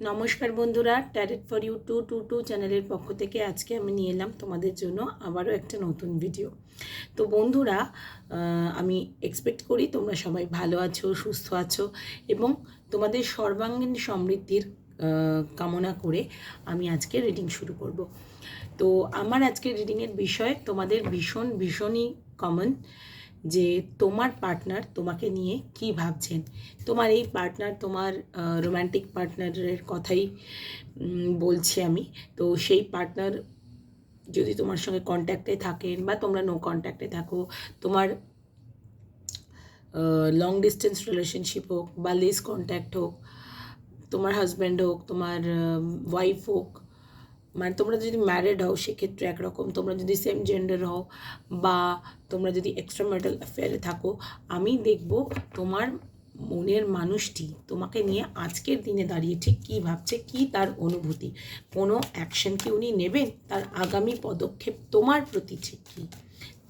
নমস্কার বন্ধুরা tarot for you two two two চ্যানেলের পক্ষ থেকে আজকে আমি নিয়ে এলাম তোমাদের জন্য আবারও একটা নতুন ভিডিও তো বন্ধুরা আমি এক্সপেক্ট করি তোমরা সবাই ভালো আছো, সুস্থ আছো এবং তোমাদের সর্বাঙ্গীন সমৃদ্ধির কামনা করে আমি আজকে রিডিং শুরু করব। তো আমার আজকের রিডিংয়ের বিষয় তোমাদের ভীষণ, ভীষণই কমন যে তোমার পার্টনার তোমাকে নিয়ে কি ভাবছেন? তোমার এই পার্টনার তোমার রোম্যান্টিক পার্টনারের কথাই বলছি আমি। তো সেই পার্টনার যদি তোমার সঙ্গে কন্ট্যাক্টে থাকেন বা তোমরা নো কন্ট্যাক্টে থাকো, তোমার লং ডিস্টেন্স রিলেশনশিপ হোক বা লেস কন্ট্যাক্ট হোক, তোমার হাজব্যান্ড হোক, তোমার ওয়াইফ হোক মানে তোমরা যদি ম্যারিড হও, সেক্ষেত্রে একরকম। তোমরা যদি সেম জেন্ডার হও বা তোমরা যদি এক্সট্রা ম্যারিটাল অ্যাফেয়ারে থাকো, আমি দেখব তোমার মনের মানুষটি তোমাকে নিয়ে আজকের দিনে দাঁড়িয়ে ঠিক কী ভাবছে, কী তার অনুভূতি। কোনো অ্যাকশন কি উনি নেবেন? তার আগামী পদক্ষেপ তোমার প্রতি ঠিক কী?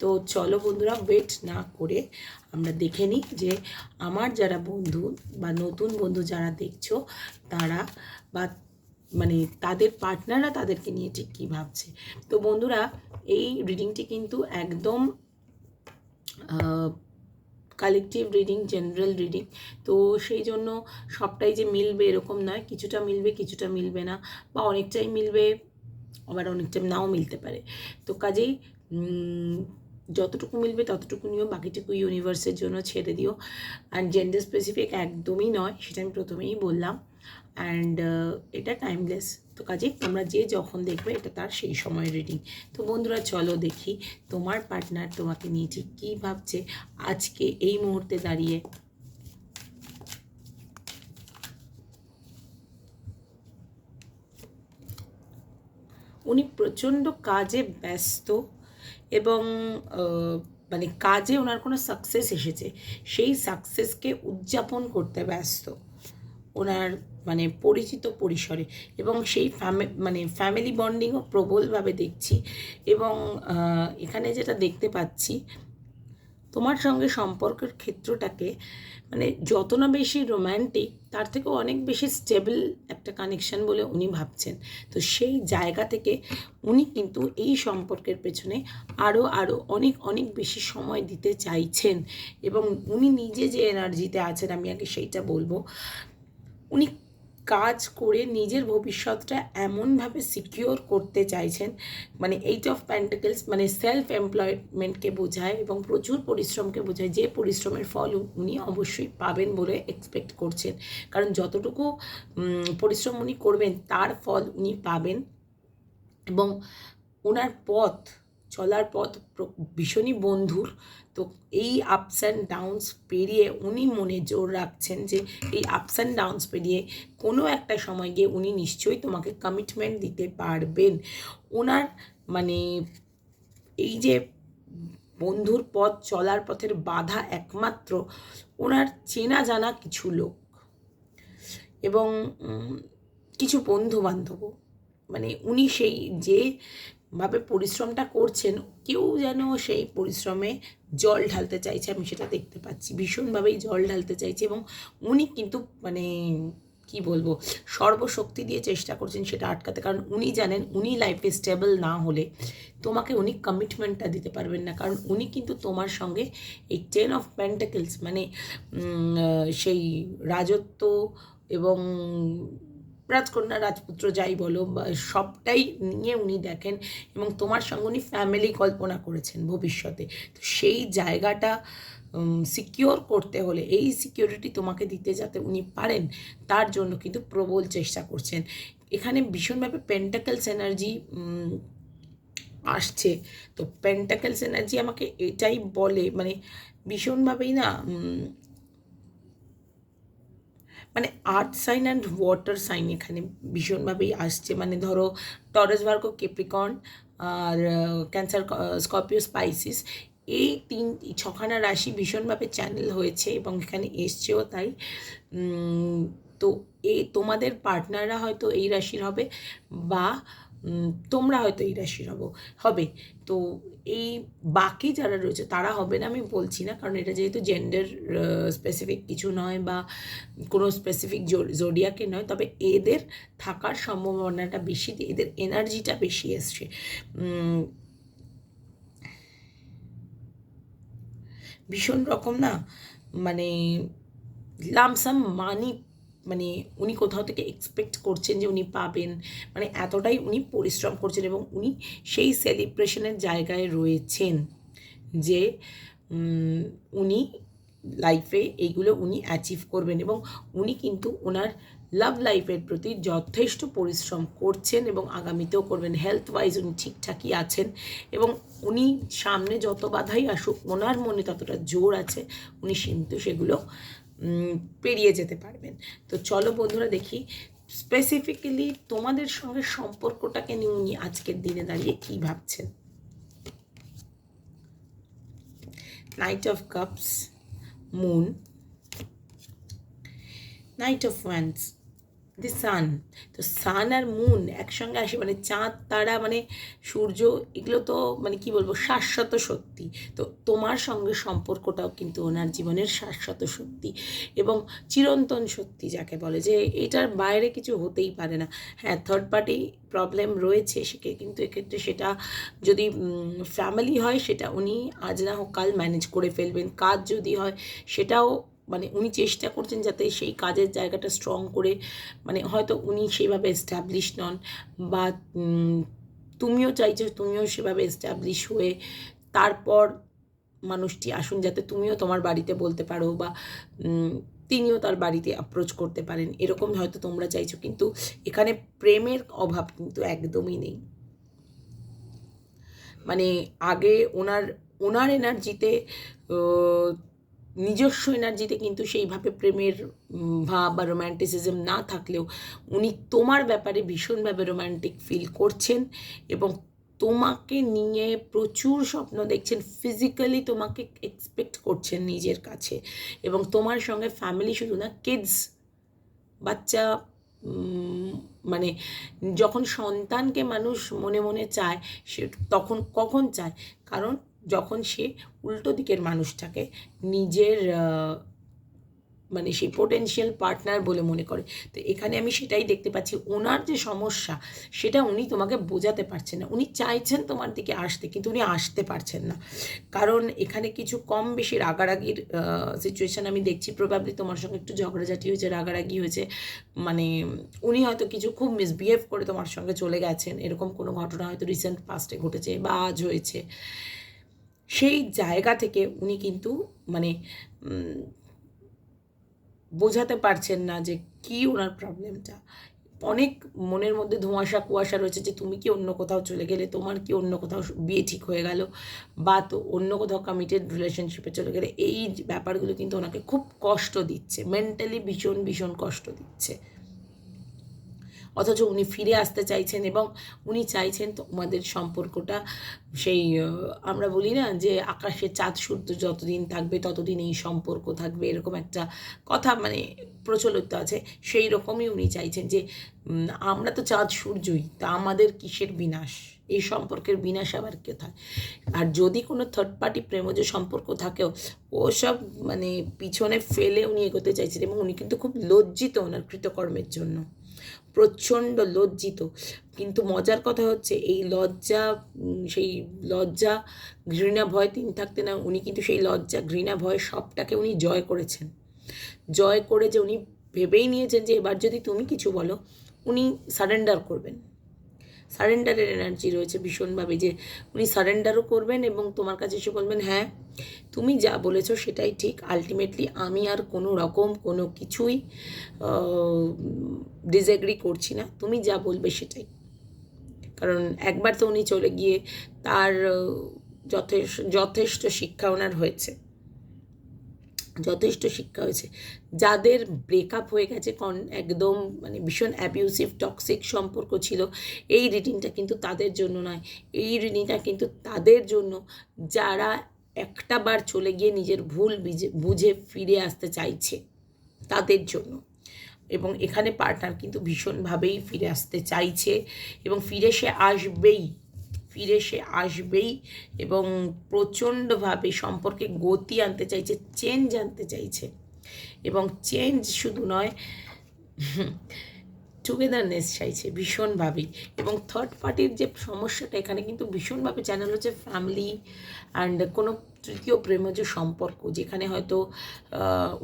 তো চলো বন্ধুরা ওয়েট না করে আমরা দেখে নিই যে আমার যারা বন্ধু বা নতুন বন্ধু যারা দেখছ, তারা বা মানে তাদের পার্টনাররা তাদেরকে নিয়ে ঠিক কী ভাবছে। তো বন্ধুরা, এই রিডিংটি কিন্তু একদম কালেকটিভ রিডিং জেনারেল রিডিং তো সেই জন্য সবটাই যে মিলবে এরকম নয়। কিছুটা মিলবে কিছুটা মিলবে না, বা অনেকটাই মিলবে, আবার অনেকটা নাও মিলতে পারে। তো কাজেই যতটুকু মিলবে ততটুকু নিও, বাকিটুকু ইউনিভার্সের জন্য ছেড়ে দিও। আর জেন্ডার স্পেসিফিক একদমই নয়, সেটা আমি প্রথমেই বললাম। অ্যান্ড এটা টাইমলেস তো কাজেই তোমরা যে যখন দেখবে এটা তার সেই সময় রিডিং তো বন্ধুরা, চলো দেখি তোমার পার্টনার তোমাকে নিয়ে ঠিক কী ভাবছে আজকে এই মুহূর্তে দাঁড়িয়ে। উনি প্রচণ্ড কাজে ব্যস্ত এবং মানে কাজে ওনার কোনো সাকসেস এসেছে। সেই সাকসেসকে উদযাপন করতে ব্যস্ত। ওনার মানে পরিচিত পরিসরে এবং সেই মানে ফ্যামিলি বন্ডিংও প্রবলভাবে দেখছি এবং এখানে যেটা দেখতে পাচ্ছি, তোমার সঙ্গে সম্পর্কের ক্ষেত্রটাকে মানে যত না বেশি রোম্যান্টিক তার থেকেও অনেক বেশি স্টেবল একটা কানেকশন বলে উনি ভাবছেন। তো সেই জায়গা থেকে উনি কিন্তু এই সম্পর্কের পেছনে আরও আরও অনেক অনেক বেশি সময় দিতে চাইছেন এবং উনি নিজে যে এনার্জিতে আছেন, আমি আগে সেইটা বলব, উনি কাজ করে নিজের ভবিষ্যৎটা এমনভাবে সিকিওর করতে চাইছেন মানে এইট অফ প্যান্টাকেলস মানে সেলফ এমপ্লয়মেন্টকে বোঝায় এবং প্রচুর পরিশ্রমকে বোঝায়, যে পরিশ্রমের ফল উনি অবশ্যই পাবেন বলে এক্সপেক্ট করছেন। কারণ যতটুকু পরিশ্রম উনি করবেন, তার ফল উনি পাবেন এবং ওনার পথ চলার পথ ভীষণই বন্ধুর। তো এই আপস অ্যান্ড ডাউনস পেরিয়ে উনি মনে জোর রাখছেন যে, এই আপস অ্যান্ড ডাউনস পেরিয়ে কোনো একটা সময় গিয়ে উনি নিশ্চয়ই তোমাকে কমিটমেন্ট দিতে পারবেন। ওনার মানে এই যে বন্ধুর পথ, চলার পথের বাধা একমাত্র ওনার চেনা জানা কিছু লোক এবং কিছু বন্ধু বান্ধবও মানে উনি সেই যে ভাবে পরিশ্রমটা করছেন, কেউ যেন সেই পরিশ্রমে জল ঢালতে চাইছে, আমি সেটা দেখতে পাচ্ছি। ভীষণভাবেই জল ঢালতে চাইছে এবং উনি কিন্তু মানে কি বলব, সর্বশক্তি দিয়ে চেষ্টা করছেন সেটা আটকাতে। কারণ উনি জানেন, উনি লাইফে স্টেবল না হলে তোমাকে উনি কমিটমেন্টটা দিতে পারবেন না। কারণ উনি কিন্তু তোমার সঙ্গে এই টেন অফ প্যান্টাকেলস মানে সেই রাজত্ব এবং রাজকন্যা রাজপুত্র যাই বলো সবটাই নিয়ে উনি দেখেন এবং তোমার সঙ্গে উনি ফ্যামিলি কল্পনা করেছেন ভবিষ্যতে। তো সেই জায়গাটা সিকিওর করতে হলে, এই সিকিউরিটি তোমাকে দিতে যাতে উনি পারেন, তার জন্য কিন্তু প্রবল চেষ্টা করছেন। এখানে ভীষণভাবে পেন্টাকেলস এনার্জি আসছে। তো পেন্টাকেলস এনার্জি আমাকে এটাই বলে মানে ভীষণভাবেই না মানে earth sign and water sign এখানে ভীষণভাবেই আসছে। মানে ধরো টরাস ভার্গো কেপ্রিকন আর ক্যান্সার স্করপিও, স্পাইসিস এই তিন ছখানা রাশি ভীষণভাবে চ্যানেল হয়েছে এবং এখানে এসছেও তাই। তো এই তোমাদের পার্টনাররা হয়তো এই রাশির হবে বা তোমরা হয়তো এই রাশির হব, হবে। তো এই বাকি যারা রয়েছে, তারা হবে না, আমি বলছি না। কারণ এটা যেহেতু জেন্ডার স্পেসিফিক কিছু নয় বা কোনো স্পেসিফিক জোডিয়াকে নয়, তবে এদের থাকার সম্ভাবনাটা বেশি, এদের এনার্জিটা বেশি এসছে। ভীষণ রকম না মানে লামসাম মানি মানে উনি কোথাও থেকে এক্সপেক্ট করছেন যে উনি পাবেন। মানে এতটাই উনি পরিশ্রম করছেন এবং উনি সেই সেলিব্রেশনের জায়গায় রয়েছেন যে উনি লাইফে এইগুলো উনি অ্যাচিভ করবেন এবং উনি কিন্তু ওনার লাভ লাইফের প্রতি যথেষ্ট পরিশ্রম করছেন এবং আগামীতেও করবেন। হেলথ ওয়াইজ উনি ঠিকঠাকই আছেন এবং উনি সামনে যত বাধাই আসুক, ওনার মনে ততটা জোর আছে, উনি কিন্তু সেগুলো পেরিয়ে যেতে পারবেন। তো চলো বন্ধুরা দেখি স্পেসিফিক্যালি তোমাদের সঙ্গে সম্পর্কটাকে নিয়ে উনি আজকের দিনে দাঁড়িয়ে কি ভাবছেন। Night of cups moon night of wands the sun তো সান আর মুন একসঙ্গে আসে মানে চাঁদ, তারা মানে সূর্য, এগুলো তো মানে কি বলব, শাশ্বত সত্যি তো তোমার সঙ্গে সম্পর্কটাও কিন্তু ওনার জীবনের শাশ্বত সত্যি এবং চিরন্তন সত্যি যাকে বলে, যে এটার বাইরে কিছু হতেই পারে না। হ্যাঁ থার্ড পার্টি প্রবলেম রয়েছে সেকে কিন্তু এক্ষেত্রে সেটা যদি ফ্যামিলি হয়, সেটা উনি আজ না হোক কাল ম্যানেজ করে ফেলবেন। কাজ যদি হয়, সেটাও মানে উনি চেষ্টা করছেন যাতে সেই কাজের জায়গাটা স্ট্রং করে মানে হয়তো উনি সেইভাবে এস্টাবলিশ নন বা তুমিও চাইছো তুমিও সেভাবে এস্টাবলিশ হয়ে তারপর মানুষটি আসুন যাতে তুমিও তোমার বাড়িতে বলতে পারো বা তিনিও তার বাড়িতে অ্যাপ্রোচ করতে পারেন। এরকম হয়তো তোমরা চাইছো, কিন্তু এখানে প্রেমের অভাব কিন্তু একদমই নেই। মানে আগে ওনার ওনার এনার্জিতে নিজস্ব এনার্জিতে কিন্তু সেইভাবে প্রেমের ভাব বা রোম্যান্টিসিজম না থাকলেও উনি তোমার ব্যাপারে ভীষণভাবে রোম্যান্টিক ফিল করছেন এবং তোমাকে নিয়ে প্রচুর স্বপ্ন দেখছেন ফিজিক্যালি তোমাকে এক্সপেক্ট করছেন নিজের কাছে এবং তোমার সঙ্গে ফ্যামিলি শুধু না কিডস বাচ্চা মানে যখন সন্তানকে মানুষ মনে মনে চায় সে তখন কখন চায়? কারণ যখন সে উল্টো দিকের মানুষটাকে নিজের মানে সেই পোটেনশিয়াল পার্টনার বলে মনে করে, তো এখানে আমি সেটাই দেখতে পাচ্ছি। ওনার যে সমস্যা, সেটা উনি তোমাকে বোঝাতে পারছেন না। উনি চাইছেন তোমার দিকে আসতে, কিন্তু উনি আসতে পারছেন না। কারণ এখানে কিছু কম বেশি রাগারাগির সিচুয়েশন আমি দেখছি। প্রবাবলি তোমার সঙ্গে একটু ঝগড়াঝাটি হয়েছে, রাগারাগি হয়েছে। মানে উনি হয়তো কিছু খুব মিসবিহেভ করে তোমার সঙ্গে চলে গেছেন। এরকম কোনো ঘটনা হয়তো রিসেন্ট পাস্টে ঘটেছে বা আজ হয়েছে। সেই জায়গা থেকে উনি কিন্তু মানে বোঝাতে পারছেন না যে কি ওনার প্রবলেমটা অনেক মনের মধ্যে ধোঁয়াশা কুয়াশা রয়েছে যে তুমি কি অন্য কোথাও চলে গেলে, তোমার কি অন্য কোথাও বিয়ে ঠিক হয়ে গেল? বা তো অন্য কোথাও কমিটেড রিলেশনশিপে চলে গেলে, এই ব্যাপারগুলো কিন্তু ওনাকে খুব কষ্ট দিচ্ছে মেন্টালি ভীষণ ভীষণ কষ্ট দিচ্ছে। অথচ উনি ফিরে আসতে চাইছেন এবং উনি চাইছেন তোমাদের সম্পর্কটা সেই আমরা বলি না যে আকাশে চাঁদ সূর্য যতদিন থাকবে ততদিন এই সম্পর্ক থাকবে, এরকম একটা কথা মানে প্রচলিত আছে। সেই রকমই উনি চাইছেন যে আমরা তো চাঁদ সূর্যই, তা আমাদের কিসের বিনাশ? এই সম্পর্কের বিনাশ আবার কোথায় আর যদি কোনো থার্ড পার্টি প্রেমজ সম্পর্ক থাকেও ওসব মানে পিছনে ফেলে উনি এগোতে চাইছেন এবং উনি কিন্তু খুব লজ্জিত ওনার কৃতকর্মের জন্য। প্রচণ্ড লজ্জিত। কিন্তু মজার কথা হচ্ছে, এই লজ্জা সেই লজ্জা, ঘৃণা ভয় তিন থাকতে না, উনি কিন্তু সেই লজ্জা, ঘৃণা ভয় সবটাকে উনি জয় করেছেন। জয় করে যে উনি ভেবেই নিয়েছেন যে এবার যদি তুমি কিছু বলো, উনি সারেন্ডার করবেন। সারেন্ডারের এনার্জি রয়েছে ভীষণভাবে, যে উনি সারেন্ডারও করবেন এবং তোমার কাছে এসে বলবেন হ্যাঁ তুমি যা বলেছ সেটাই ঠিক। আলটিমেটলি আমি আর কোনো রকম কোনো কিছুই ডিসএগ্রি করছি না। তুমি যা বলবে সেটাই। কারণ একবার তো উনি চলে গিয়ে তার যথেষ্ট যথেষ্ট শিক্ষা ওনার হয়েছে। যথেষ্ট শিক্ষা হয়েছে। যাদের ব্রেকআপ হয়ে গেছে কন একদম মানে ভীষণ অ্যাবিউসিভ টক্সিক সম্পর্ক ছিল, এই রিডিংটা কিন্তু তাদের জন্য নয়। এই রিডিংটা কিন্তু তাদের জন্য যারা একটা বার চলে গিয়ে নিজের ভুল বুঝে ফিরে আসতে চাইছে, তাদের জন্য। এবং এখানে পার্টনার কিন্তু ভীষণভাবেই ফিরে আসতে চাইছে এবং ফিরে সে আসবেই। ফিরে সে আসবেই এবং প্রচণ্ডভাবে সম্পর্কে গতি আনতে চাইছে চেঞ্জ আনতে চাইছে। এবং চেঞ্জ শুধু নয় টুগেদারনেস চাইছে ভীষণভাবেই এবং থার্ড পার্টির যে সমস্যাটা, এখানে কিন্তু ভীষণভাবে চ্যানেল হচ্ছে ফ্যামিলি অ্যান্ড কোনো তৃতীয় প্রেমজ সম্পর্ক, যেখানে হয়তো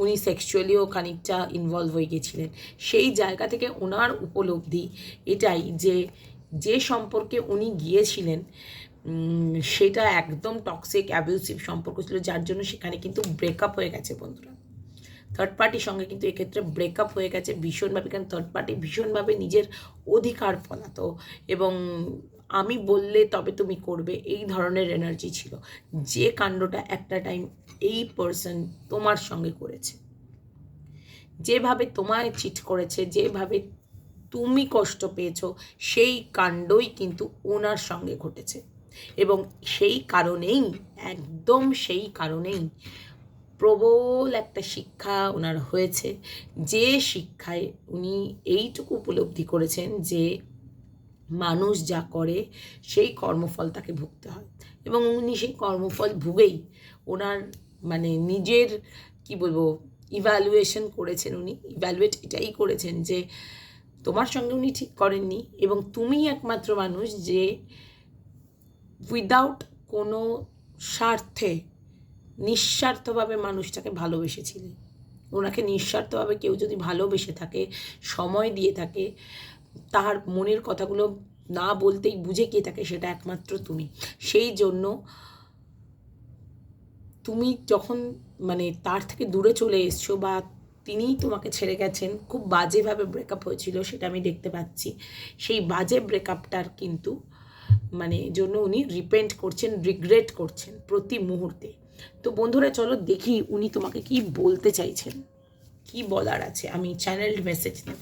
উনি সেক্সুয়ালিও খানিকটা ইনভলভ হয়ে গেছিলেন। সেই জায়গা থেকে ওনার উপলব্ধি এটাই যে যে সম্পর্কে উনি গিয়েছিলেন সেটা একদম টক্সিক অ্যাবিউসিভ সম্পর্ক ছিল, যার জন্য সেখানে কিন্তু ব্রেকআপ হয়ে গেছে বন্ধুরা। থার্ড পার্টির সঙ্গে কিন্তু এক্ষেত্রে ব্রেকআপ হয়ে গেছে ভীষণভাবে, কারণ থার্ড পার্টি ভীষণভাবে নিজের অধিকার ফলাতো এবং আমি বললে তবে তুমি করবে, এই ধরনের এনার্জি ছিল। যে কাণ্ডটা একটা টাইম এই পার্সন তোমার সঙ্গে করেছে। যেভাবে তোমায় চিট করেছে, যেভাবে তুমি কষ্ট পেয়েছ, সেই কাণ্ডই কিন্তু ওনার সঙ্গে ঘটেছে। এবং সেই কারণেই, একদম সেই কারণেই প্রবল একটা শিক্ষা ওনার হয়েছে। যে শিক্ষায় উনি এইটুকু উপলব্ধি করেছেন যে মানুষ যা করে, সেই কর্মফল তাকে ভুগতে হয়। এবং উনি সেই কর্মফল ভুগেই ওনার মানে নিজের, কি বলব ইভ্যালুয়েশন করেছেন উনি। ইভ্যালুয়েট এটাই করেছেন যে তোমার সঙ্গে উনি ঠিক করেননি এবং তুমিই একমাত্র মানুষ যে উইদাউট কোনো স্বার্থে নিঃস্বার্থভাবে মানুষটাকে ভালোবেসেছিলে। ওনাকে নিঃস্বার্থভাবে কেউ যদি ভালোবেসে থাকে, সময় দিয়ে থাকে, তার মনের কথাগুলো না বলতেই বুঝে গিয়ে থাকে সেটা একমাত্র তুমি। সেই জন্য তুমি যখন মানে তার থেকে দূরে চলে এসছো বা তিনিই তোমাকে ছেড়ে গেছেন। খুব বাজেভাবে ব্রেকআপ হয়েছিল, সেটা আমি দেখতে পাচ্ছি। সেই বাজে ব্রেকআপটার কিন্তু মানে জন্য উনি রিপেন্ট করছেন রিগ্রেট করছেন প্রতি মুহূর্তে। তো বন্ধুরা, চলো দেখি উনি তোমাকে কি বলতে চাইছেন। কি বলার আছে? আমি চ্যানেল মেসেজ নেব।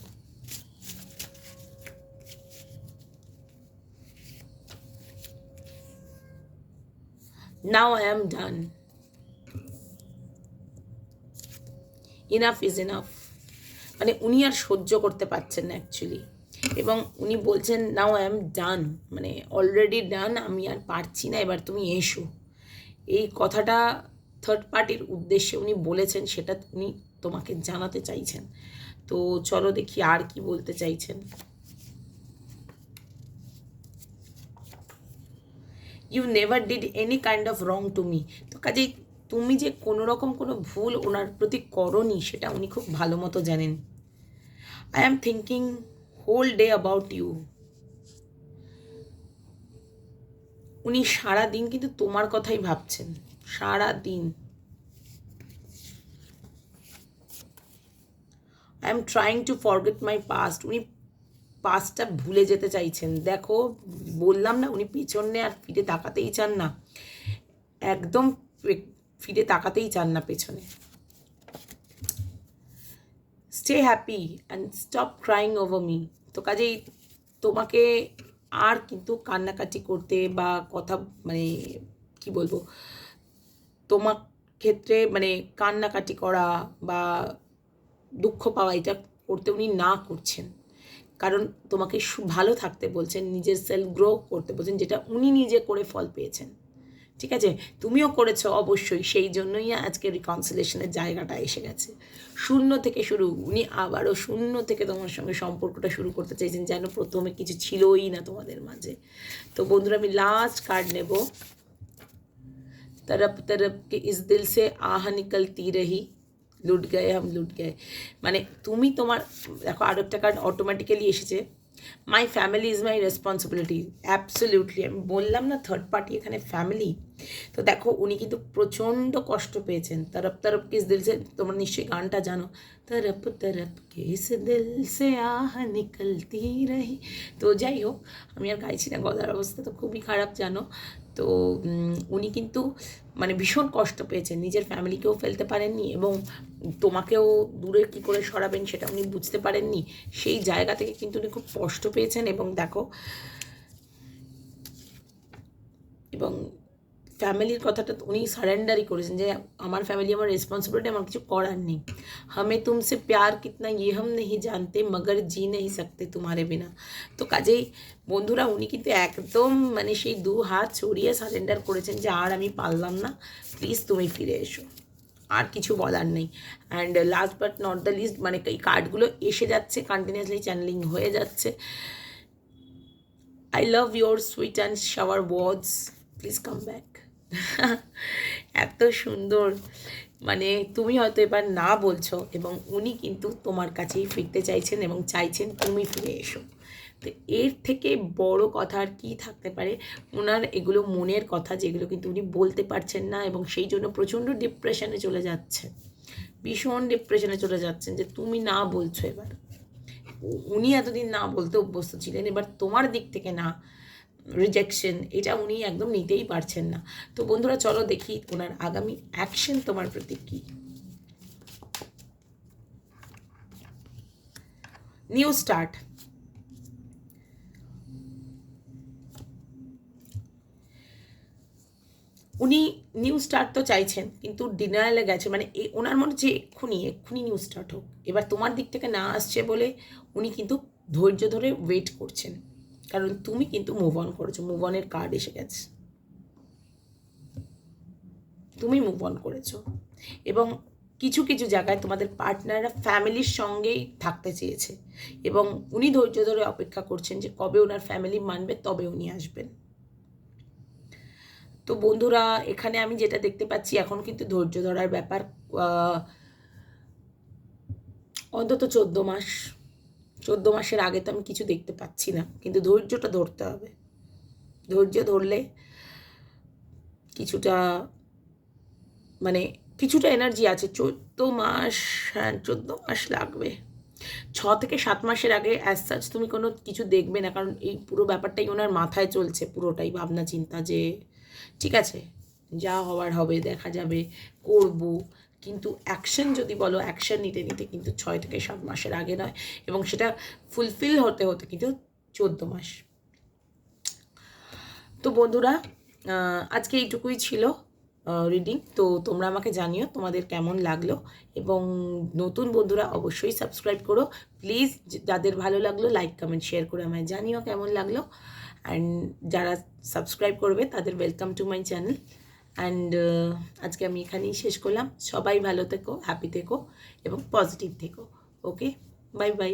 Now I am done enough is enough মানে উনি আর সহ্য করতে পারছেন না অ্যাকচুয়ালি এবং উনি বলছেন নাও আই এম ডান মানে অলরেডি ডান আমি আর পারছি না, এবার তুমি এসো। এই কথাটা থার্ড পার্টির উদ্দেশ্যে উনি বলেছেন, সেটা উনি তোমাকে জানাতে চাইছেন। তো চলো দেখি আর কি বলতে চাইছেন। You never did any kind of wrong to me তো কাজেই তুমি যে কোনো রকম কোনো ভুল ওনার প্রতি করনি, সেটা উনি খুব ভালো মতো জানেন। I am thinking whole day about you উনি সারা দিন কিন্তু তোমার কথাই ভাবছেন। সারা দিন I am trying to forget my past উনি পাস্টটা ভুলে যেতে চাইছেন। দেখো, বললাম না, উনি পিছনে আর ফিরে তাকাতেই চান না। একদম ফিরে তাকাতেই চান না পেছনে। Stay happy and stop crying over me তো কাজেই তোমাকে আর কিন্তু কান্নাকাটি করতে বা কথা মানে কি বলব, তোমার ক্ষেত্রে মানে কান্নাকাটি করা বা দুঃখ পাওয়া এটা করতে উনি না করছেন। কারণ তোমাকে ভালো থাকতে বলছেন, নিজের সেলফ গ্রো করতে বলছেন, যেটা উনি নিজে করে ফল পেয়েছেন। ঠিক আছে? তুমিও করেছ অবশ্যই, সেই জন্যই আজকে রিকনসিলেশনের জায়গাটা এসে গেছে। শূন্য থেকে শুরু, উনি আবারও শূন্য থেকে তোমার সঙ্গে সম্পর্কটা শুরু করতে চাইছেন, যেন প্রথমে কিছু ছিলই না তোমাদের মাঝে। তো বন্ধুরা, আমি লাস্ট কার্ড নেব। তরপ তরপ কে ইস দিল সে আহ নিকলতি রহি, লুট গায়ে হাম লুট গায়ে। মানে তুমি তোমার, দেখো আরেকটা একটা কার্ড অটোমেটিক্যালি এসেছে। My family is my responsibility absolutely আমি বললাম না থার্ড পার্টি এখানে ফ্যামিলি তো দেখো, উনি কিন্তু প্রচণ্ড কষ্ট পেয়েছেন। তরপ তরপ কিস দিল সে। তোমরা নিশ্চয়ই গানটা জানো। তরপ তরপ কিস দিল সে, আহ নিকলতি রহি। তো যাই হোক, আমি আর গাইছি না। গলার অবস্থা তো খুবই খারাপ, জানো? তো উনি কিন্তু মানে ভীষণ কষ্ট পেয়েছেন। নিজের ফ্যামিলিকেও ফেলতে পারেননি এবং তোমাকেও দূরে কী করে সরাবেন সেটা উনি বুঝতে পারেননি। সেই জায়গা থেকে কিন্তু উনি খুব কষ্ট পেয়েছেন এবং দেখো, এবং ফ্যামিলির কথাটা তো উনি সারেন্ডারই করেছেন যে আমার ফ্যামিলি, আমার রেসপন্সিবিলিটি আমার কিছু করার নেই। হামে তুমসে প্যার কিতনা ইয়ে হাম নেই জানতে মগর জি নেই সকতে তোমারে বিনা তো কাজেই বন্ধুরা উনি কিন্তু একদম মানে সেই দু হাত ছড়িয়ে সারেন্ডার করেছেন যে আর আমি পারলাম না প্লিজ তুমি ফিরে এসো আর কিছু বলার নেই and last but not the least মানে এই কার্ডগুলো এসে যাচ্ছে কন্টিনিউয়াসলি চ্যানেলিং হয়ে যাচ্ছে I love your sweet and shower words please come back এত সুন্দর। মানে তুমি হয়তো এবার না বলছো এবং উনি কিন্তু তোমার কাছেই ফিরতে চাইছেন এবং চাইছেন তুমি ফিরে এসো। তো এর থেকে বড় কথা আর কী থাকতে পারে? ওনার এগুলো মনের কথা যেগুলো কিন্তু উনি বলতে পারছেন না এবং সেই জন্য প্রচণ্ড ডিপ্রেশনে চলে যাচ্ছে ভীষণ ডিপ্রেশনে চলে যাচ্ছেন যে তুমি না বলছো এবার। উনি এতদিন না বলতে অভ্যস্ত ছিলেন, এবার তোমার দিক থেকে না রিজেকশন এটা উনি একদম নিতেই পারছেন না। তো বন্ধুরা, চলো দেখি ওনার আগামী অ্যাকশন তোমার প্রতি কী। নিউ স্টার্ট উনি নিউ স্টার্ট তো চাইছেন, কিন্তু ডিনারেলে গেছে। মানে ওনার মনে হচ্ছে এক্ষুনি এক্ষুনি নিউ স্টার্ট হোক। এবার তোমার দিক থেকে না আসছে বলে উনি কিন্তু ধৈর্য ধরে ওয়েট করছেন। কারণ তুমি কিন্তু মুভ অন করেছ মুভ অনের কার্ড এসে গেছে। তুমি মুভ অন করেছ। এবং কিছু কিছু জায়গায় তোমাদের পার্টনাররা ফ্যামিলির সঙ্গেই থাকতে চেয়েছে। এবং উনি ধৈর্য ধরে অপেক্ষা করছেন যে কবে ওনার ফ্যামিলি মানবে, তবে উনি আসবেন। তো বন্ধুরা, এখানে আমি যেটা দেখতে পাচ্ছি, এখন কিন্তু ধৈর্য ধরার ব্যাপার অন্তত চোদ্দ মাস। চোদ্দ মাসের আগে তো আমি কিছু দেখতে পাচ্ছি না, কিন্তু ধৈর্যটা ধরতে হবে। ধৈর্য ধরলে কিছুটা মানে কিছুটা এনার্জি আছে। চোদ্দ মাস হ্যাঁ চোদ্দ মাস লাগবে। ছ থেকে সাত মাসের আগে অ্যাজ সাচ তুমি কোনো কিছু দেখবে না, কারণ এই পুরো ব্যাপারটাই ওনার মাথায় চলছে, পুরোটাই ভাবনা চিন্তা যে, ঠিক আছে, যা হওয়ার হবে, দেখা যাবে, করব। কিন্তু অ্যাকশন যদি বলো অ্যাকশন নিতে নিতে কিন্তু ছয় থেকে সাত মাসের আগে নয় এবং সেটা ফুলফিল হতে হতে কিন্তু চোদ্দ মাস। তো বন্ধুরা আজকে এইটুকুই ছিল রিডিং তো তোমরা আমাকে জানিও তোমাদের কেমন লাগল এবং নতুন বন্ধুরা অবশ্যই সাবস্ক্রাইব করো। প্লিজ যাদের ভালো লাগল লাইক কমেন্ট শেয়ার করে আমায় জানিও কেমন লাগল। অ্যান্ড যারা সাবস্ক্রাইব করবে, তাদের welcome to my channel and আজকে আমি এখানেই শেষ করলাম। সবাই ভালো থেকো হ্যাপি থেকো এবং পজিটিভ থেকো। Okay bye bye